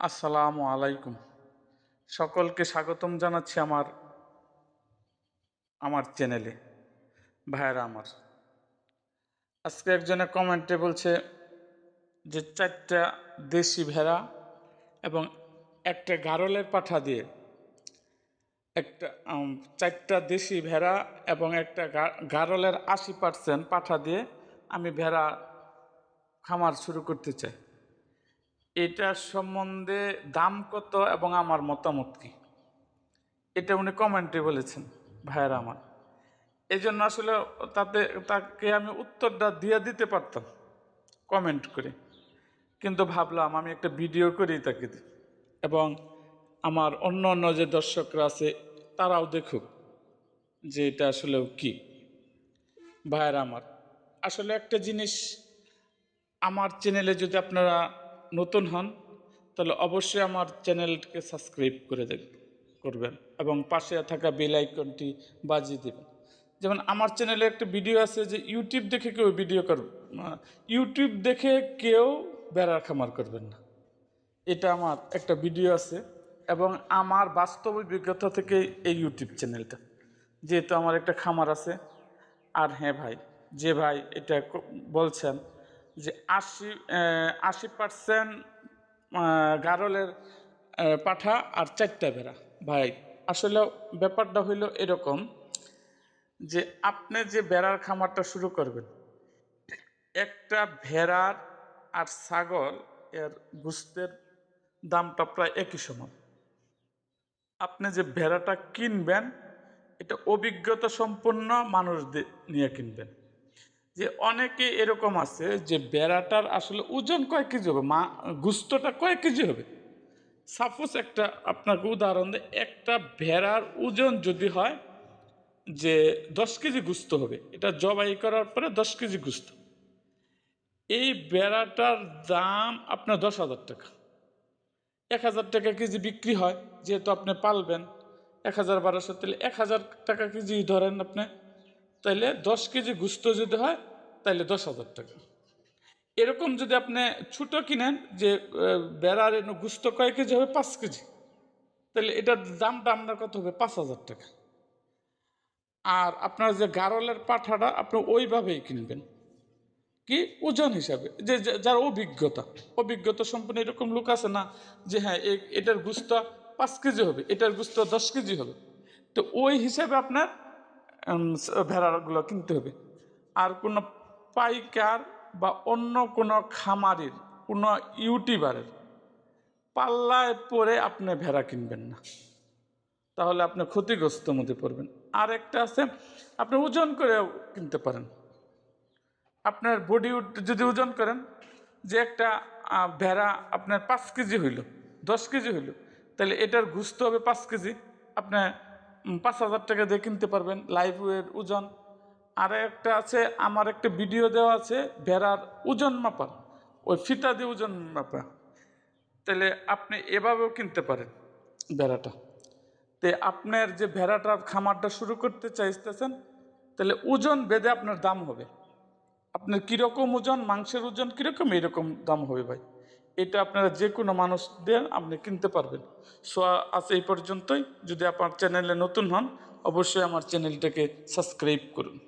আসসালামু আলাইকুম। সকলকে স্বাগতম জানাচ্ছি আমার আমার চ্যানেলে ভাইয়েরা আমার। আজকে একজনে কমেন্টে বলছে যে চারটা দেশি ভেড়া এবং একটা গারলের পাঠা দিয়ে একটা চারটা দেশি ভেড়া এবং একটা গারলের আশি পার্সেন্ট পাঠা দিয়ে আমি ভেড়া খামার শুরু করতে চাই। এটার সম্বন্ধে দাম কত এবং আমার মতামত কি? এটা উনি কমেন্টে বলেছেন, ভাইয়েরা আমার। এই জন্য আসলে তাতে, তাকে আমি উত্তরটা দিয়ে দিতে পারতাম, কমেন্ট করে। কিন্তু ভাবলাম আমি একটা ভিডিও করি তাকে দিই। এবং আমার অন্য অন্য যে দর্শকরা আছে, তারাও দেখুক যে এটা আসলে কি। ভাইয়েরা আমার, আসলে একটা জিনিস আমার চ্যানেলে যদি আপনারা নতুন হন, তাহলে অবশ্যই আমার চ্যানেলকে সাবস্ক্রাইব করে করবেন এবং পাশে থাকা বেল আইকনটি বাজিয়ে দেবেন। যেমন আমার চ্যানেলে একটা ভিডিও আছে যে ইউটিউব দেখে কেউ ভিডিও করবে ইউটিউব দেখে কেউ বেড়ার খামার করবেন না। এটা আমার একটা ভিডিও আছে এবং আমার বাস্তব অভিজ্ঞতা থেকে এই ইউটিউব চ্যানেলটা। যেহেতু আমার একটা খামার আছে, আর হ্যাঁ ভাই, যে ভাই এটা বলছেন যে আশি আশি পার্সেন্ট গারলের পাঠা আর চারটা ভেড়া। ভাই, আসলে ব্যাপারটা হইল এরকম যে আপনি যে বেড়ার খামারটা শুরু করবেন, একটা ভেড়ার আর ছাগল এর গুস্তের দামটা প্রায় একই সমান। আপনি যে ভেড়াটা কিনবেন, এটা অভিজ্ঞতা সম্পন্ন মানুষ নিয়ে কিনবেন। যে অনেকে এরকম আছে যে বেড়াটার আসলে ওজন কয় কেজি হবে? মা, গুস্তটা কয় কেজি হবে? সাপোজ একটা আপনাকে উদাহরণ দেয় একটা ভেড়ার ওজন যদি হয় যে দশ কেজি গুস্ত হবে, এটা জবাই করার পরে দশ কেজি গুস্ত। এই বেড়াটার দাম আপনার দশ হাজার টাকা। এক হাজার টাকা কেজি বিক্রি হয়, যেহেতু আপনি পালবেন। এক হাজার বারোশো তাহলে এক হাজার টাকা কেজি ধরেন আপনি। তাইলে দশ কেজি গুস্ত যদি হয় তাইলে দশ হাজার টাকা। এরকম যদি আপনি ছোটো কিনেন যে বেড়ার এনে গুস্ত কয় কেজি হবে? পাঁচ কেজি। তাহলে এটার দামটা আপনার কত হবে? পাঁচ হাজার টাকা। আর আপনার যে গারলের পাঠাটা আপনি ওইভাবেই কিনবেন। কি? ওজন হিসাবে। যে যার অভিজ্ঞতা। অভিজ্ঞতা সম্পূর্ণ এরকম লোক আছে না যে হ্যাঁ এটার গুস্ত পাঁচ কেজি হবে, এটার গুস্ত দশ কেজি হবে। তো ওই হিসাবে আপনার ভেড়াগুলো কিনতে হবে। আর কোনো পাইকার বা অন্য কোনো খামারির, কোনো ইউটিউবারের পাল্লায় পরে আপনি ভেড়া কিনবেন না। তাহলে আপনি ক্ষতিগ্রস্ত মধ্যে পড়বেন। আর একটা আছে, আপনি ওজন করে কিনতে পারেন। আপনার বডি যদি ওজন করেন, যে একটা ভেড়া আপনার পাঁচ কেজি হইল, দশ কেজি হইল, তাহলে এটার গুস্ত হবে পাঁচ কেজি। আপনি পাঁচ হাজার টাকা দিয়ে কিনতে পারবেন ওয়ের ওজন। আর একটা আছে, আমার একটা ভিডিও দেওয়া আছে, ভেড়ার ওজন মাপা। ওই ফিতা দিয়ে ওজন মাপা। তাহলে আপনি এভাবেও কিনতে পারেন ভেড়াটা। তে আপনার যে ভেড়াটার খামারটা শুরু করতে চাইতেছেন, তাহলে ওজন বেঁধে আপনার দাম হবে। আপনার কীরকম ওজন, মাংসের ওজন কীরকম, এরকম দাম হবে ভাই। এটা আপনারা যে কোনো মানুষ দেন আপনি কিনতে পারবেন। সো, আজ এই পর্যন্তই। যদি আপনার চ্যানেলে নতুন হন, অবশ্যই আমার চ্যানেলটাকে সাবস্ক্রাইব করুন।